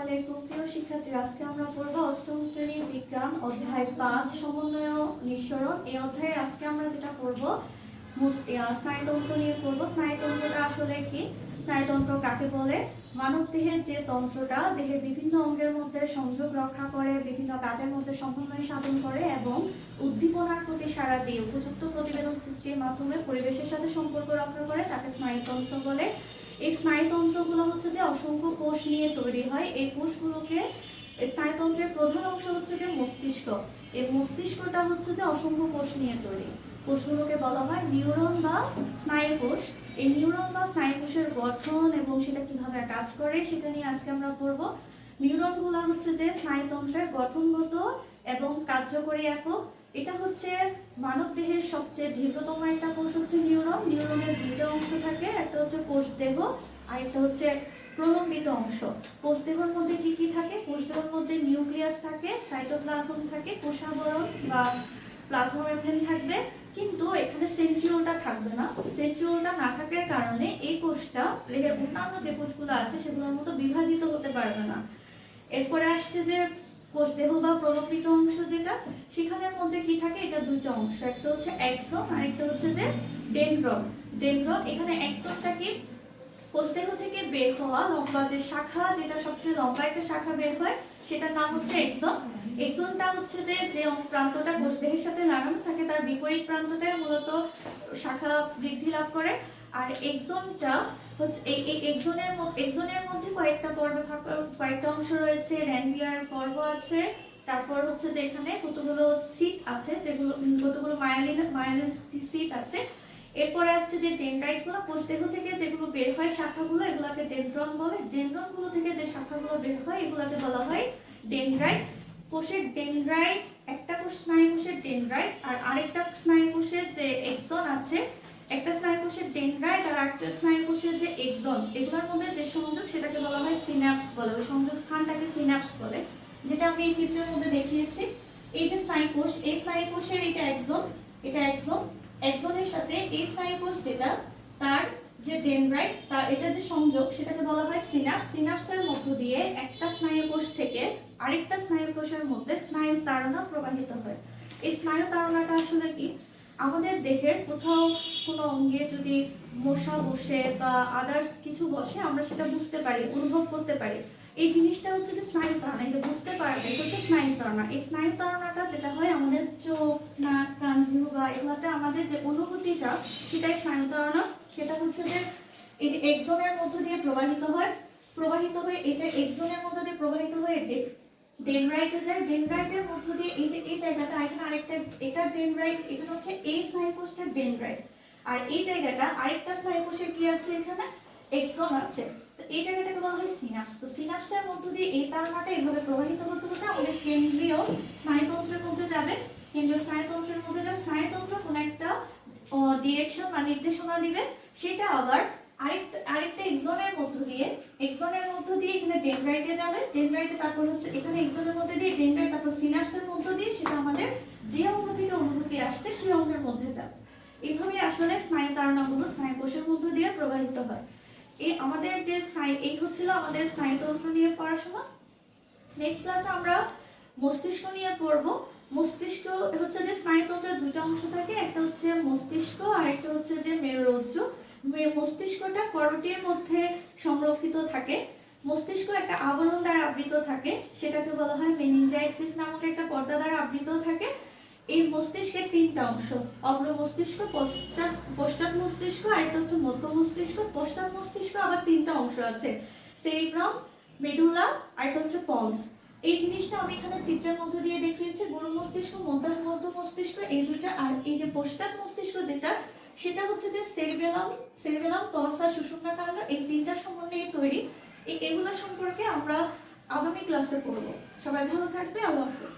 আলাইকুম। প্রিয় আজকে আমরা অষ্টম শ্রেণির বিজ্ঞান, অধ্যায় পাঁচ, সমন্বয় নিঃসরণ। এই অধ্যায়ে আজকে আমরা যেটা স্নায়ুতন্ত্র নিয়ে স্নায়ুতন্ত্রটা আসলে কি? স্নায়ুতন্ত্র কাকে বলে? মানব দেহের যে তন্ত্রটা, দেহের বিভিন্ন অঙ্গের মধ্যে সংযোগ রক্ষা করে, বিভিন্ন কাজের মধ্যে সমন্বয় সাধন করে এবং উদ্দীপনার প্রতি সারা দিয়ে উপযুক্ত প্রতিবেদন সৃষ্টির মাধ্যমে পরিবেশের সাথে সম্পর্ক রক্ষা করে, তাকে স্নায়ুতন্ত্র বলে। এই স্নায়ুতন্ত্রগুলো হচ্ছে যে অসংখ্য কোষ নিয়ে তৈরি হয়। এই কোষগুলোকে স্নায়ুতন্ত্রের প্রধান অংশ হচ্ছে যে মস্তিষ্ক। এই মস্তিষ্কটা হচ্ছে যে অসংখ্য কোষ নিয়ে তৈরি। কোষগুলোকে বলা হয় নিউরন বা স্নায়ু কোষ এই নিউরন বা স্নায়ু কোষের গঠন এবং সেটা কীভাবে কাজ করে, সেটা নিয়ে আজকে আমরা পড়ব। নিউরনগুলো হচ্ছে যে স্নায়ুতন্ত্রের গঠনগত এবং কার্যকরী একক, এটা হচ্ছে মানব দেহের সবচেয়ে দীর্ঘতম একটা কোষ হচ্ছে নিউরন। নিউরনের দুটো অংশ থাকে, একটা হচ্ছে কোষ দেহ আর একটা হচ্ছে প্রলম্বিত অংশ। কোষ দেহের মধ্যে কি কি থাকে? কোষ দেহের মধ্যে নিউক্লিয়াস থাকে, সাইটোপ্লাজম থাকে কোষাবরণ বা প্লাজমা মেমব্রেন থাকবে। কিন্তু এখানে সেন্ট্রিওলটা থাকবে না। সেন্ট্রিওলটা না থাকার কারণে এই কোষটা, দেহের অন্যান্য যে কোষগুলো আছে, সেগুলোর মতো বিভাজিত হতে পারবে না। এরপরে আসছে যে কোষ দেহ বা প্রলম্বিত অংশ যেটা, সেখানের মধ্যে কি থাকে? এটা দুইটা অংশ, একটা হচ্ছে এক্সন আর একটা হচ্ছে যে ডেনড্রন ডেনড্রন এখানে এক্সনটা কি? কোষ দেহ থেকে বের হওয়া লম্বা যে শাখা, যেটা সবচেয়ে লম্বা একটা শাখা বের হয়, সেটার নাম হচ্ছে এক্সন এক্সনটা হচ্ছে যে যে প্রান্তটা কোষ দেহের সাথে লাগানো থাকে, তার বিপরীত প্রান্তটায় মূলত শাখা বৃদ্ধি লাভ করে। আর এক্সনটা হচ্ছে এই এই এক্সনের এক্সনের মধ্যে কয়েকটা পর্ব কয়েকটা অংশ রয়েছে র্যান্ডিয়ার পর্ব আছে, তারপর হচ্ছে যে এখানে কতগুলো সিট আছে, যেগুলো কতগুলো মায়ালিন মায়ালিন সিট আছে। এরপরে আসছে যে ডেনড্রাইটগুলো কোষ দেহ থেকে যেগুলো বের হয় শাখাগুলো, এগুলোকে ডেনড্রন বলে। ডেনড্রনগুলো থেকে যে শাখাগুলো বের হয়, এগুলোকে বলা হয় ডেনড্রাইট কোষের ডেনড্রাইট একটা কোষ স্নায়ু কোষের ডেনড্রাইট আর আরেকটা স্নায়ু কোষের যে এক্সন আছে একটা স্নায়ু কোষের ডেনড্রাইট আর একটা স্নায়ু কোষের যে এক্সন, এগুলোর মধ্যে যে সংযোগ সেটাকে বলা হয় সিনাপস বলে। ওই সংযোগ স্থানটাকে সিনাপস বলে, যেটা আমি এই চিত্রের মধ্যে দেখিয়েছি। এই যে স্নায়ু কোষ, এই স্নায়ু কোষের এটা এক্সন এটা এক্সন। এক্সনের সাথে এই স্নায়ু কোষ যেটা, তার যে ডেনড্রাইট তার এটা যে সংযোগ, সেটাকে বলা হয় সিনাপস সিনাপসের মধ্য দিয়ে একটা স্নায়ু কোষ থেকে আরেকটা স্নায়ু কোষের মধ্যে স্নায়ু তারণা প্রবাহিত হয়। এই স্নায়ু তারণাটা আসলে কি? আমাদের দেহের কোথাও কোনো অঙ্গে যদি মশা বসে বা আদার্স কিছু বসে, আমরা সেটা বুঝতে পারি, অনুভব করতে পারি। এই জিনিসটা হচ্ছে যে স্নায়ু তাড়না, এই যে বুঝতে পারবে, এটা হচ্ছে স্নায়ু তাড়না। এই স্নায়ু তাড়নাটা যেটা হয় আমাদের চোখ, নাক, কান, জিহ্বা, এগুলাতে আমাদের যে অনুভূতিটা, সেটাই স্নায়ু তাড়না। সেটা হচ্ছে যে এই যে এক্সনের মধ্য দিয়ে প্রবাহিত হয়, প্রবাহিত হয়ে এটা এক্সনের মধ্য দিয়ে প্রবাহিত হয়ে ডেনড্রাইটে যায় ডেনড্রাইটের মধ্য দিয়ে এই যে, এই জায়গাটা, এখানে আরেকটা, এটা ডেনড্রাইট এখানে হচ্ছে এই স্নায়ুকোষটা ডেনড্রাইট আর এই জায়গাটা, আরেকটা স্নায়ুকোষের কি আছে এখানে? এক্সন আছে। তো এই জায়গাটাকে বলা হয় সিনাপস তো সিনাপসের মধ্য দিয়ে এই তারমাটা এইভাবে প্রবাহিত হতে হতে আমাদের কেন্দ্রীয় স্নায়ুতন্ত্রের মধ্যে যাবে। কেন্দ্রীয় স্নায়ুতন্ত্রের মধ্যে যাবে। স্নায়ুতন্ত্র কোন একটা ডিরেকশন বা নির্দেশনা দিবে। সেটা আবার আরেকটা আরেকটা এক্সনের মধ্য দিয়ে এক্সনের মধ্য দিয়ে এখানে ডেনড্রাইটে যাবে। ডেনড্রাইটে তারপর হচ্ছে এখানে এক্সনের মধ্যে দিয়ে ডেনড্রাইট তারপর সিনাপসের মধ্য দিয়ে সেটা আমাদের যে অঙ্গ থেকে অনুভূতি আসছে সেই অঙ্গের মধ্যে যাবে। এইভাবে আসলে স্নায়ু তাড়নাগুলো স্নায়ু কোষের মধ্য দিয়ে প্রবাহিত হয়। এই আমাদের যে স্নায়ু, এই হচ্ছিল আমাদের স্নায়ুতন্ত্র নিয়ে পড়াশোনা। নেক্সট ক্লাসে আমরা মস্তিষ্ক নিয়ে পড়ব। মস্তিষ্ক হচ্ছে যে স্নায়ুতন্ত্রের দুটো অংশ থাকে, একটা হচ্ছে মস্তিষ্ক আর একটা হচ্ছে যে মেরুরজ্জু। মস্তিষ্কটা করটির মধ্যে সংরক্ষিত থাকে। মস্তিষ্ক একটা আবরণ দ্বারা আবৃত থাকে, সেটাকে বলা হয় মেনিনজাইসিস নামক একটা পর্দা দ্বারা আবৃত থাকে। এই মস্তিষ্কের তিনটা অংশ অগ্র মস্তিষ্ক, পশ্চাৎ পশ্চাৎ মস্তিষ্ক আর একটা হচ্ছে মধ্য মস্তিষ্ক। পশ্চাৎ মস্তিষ্ক আবার তিনটা অংশ আছে সেরিব্রাম মেডুলা আর একটা হচ্ছে পলস এই জিনিসটা আমি এখানে চিত্রের মধ্যে দিয়ে দেখিয়েছি। গুরু মস্তিষ্ক মধ্য মধ্য মস্তিষ্ক, এই দুটা আর এই যে পশ্চাৎ মস্তিষ্ক যেটা সেটা হচ্ছে যে সেরিবেলাম সেরিবেলাম পলস আর সুষুম্না কাণ্ড, এই তিনটা সমন্বয়ে তৈরি। এই এগুলো সম্পর্কে আমরা আগামী ক্লাসে পড়ব। সবাই ভালো থাকবে, আল্লাহ হাফেজ।